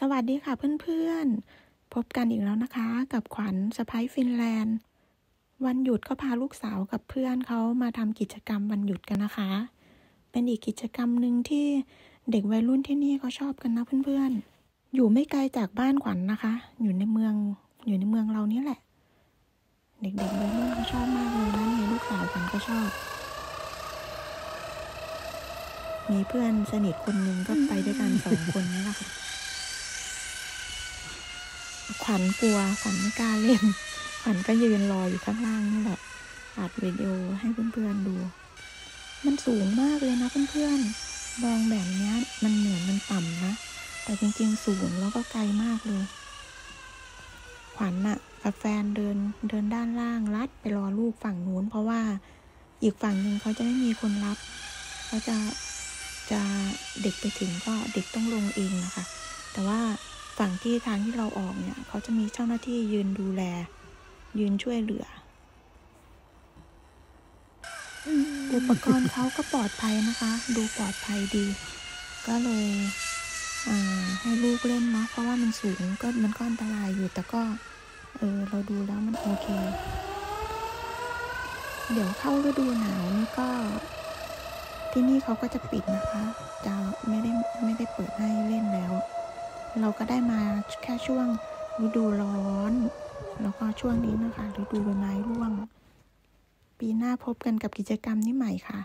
สวัสดีค่ะเพื่อนๆ พบกันอีกแล้วนะคะ กับขวัญสไปฟินแลนด์ วันหยุดก็พาลูกสาวกับเพื่อนเขามาทำกิจกรรมวันหยุดกันนะคะ เป็นอีกกิจกรรมหนึ่งที่เด็กวัยรุ่นที่นี่เขาชอบกันนะเพื่อนๆ อยู่ไม่ไกลจากบ้านขวัญนนะคะ อยู่ในเมืองอยู่ในเมืองเรานี่แหละ เด็กๆวัยรุ่นเขาชอบมากเลยนะนี่ลูกสาวขวัญก็ชอบ มีเพื่อนสนิทคนหนึ่งก็ไปด้วยกันสองคนนี่แหละค่ะ ขวัญกลัวขวัญไม่กล้าเล่น ขวัญก็ยืนรออยู่ข้างล่างนี่แหละอัดวิดีโอให้เพื่อนๆดู มันสูงมากเลยนะเพื่อนๆมองแบบนี้มันเหมือนมันต่ำนะ แต่จริงๆสูงแล้วก็ไกลมากเลย ขวัญน่ะกับแฟนเดินเดินด้านล่างลัดไปรอลูกฝั่งนู้นเพราะว่าอีกฝั่งหนึ่งเขาจะไม่มีคนรับเขาจะจะเด็กไปถึงก็เด็กต้องลงเองนะคะ แต่ว่า ฝั่งที่ทางที่เราออกเนี่ย เขาจะมีเจ้าหน้าที่ยืนดูแล ยืนช่วยเหลือ อุปกรณ์เขาก็ปลอดภัยนะคะ ดูปลอดภัยดี ก็เลยให้ลูกเล่นเนาะเพราะว่ามันสูงก็มันก็อันตรายอยู่แต่ก็ เออเราดูแล้วมันโอเค เดี๋ยวเข้าฤดูหนาวนี่ก็ ที่นี่เขาก็จะปิดนะคะจะ เราก็ได้มาแค่ช่วงฤดูร้อน แล้วก็ช่วงนี้นะคะฤดูใบไม้ร่วง ปีหน้าพบกันกับกิจกรรมนี้ใหม่ค่ะ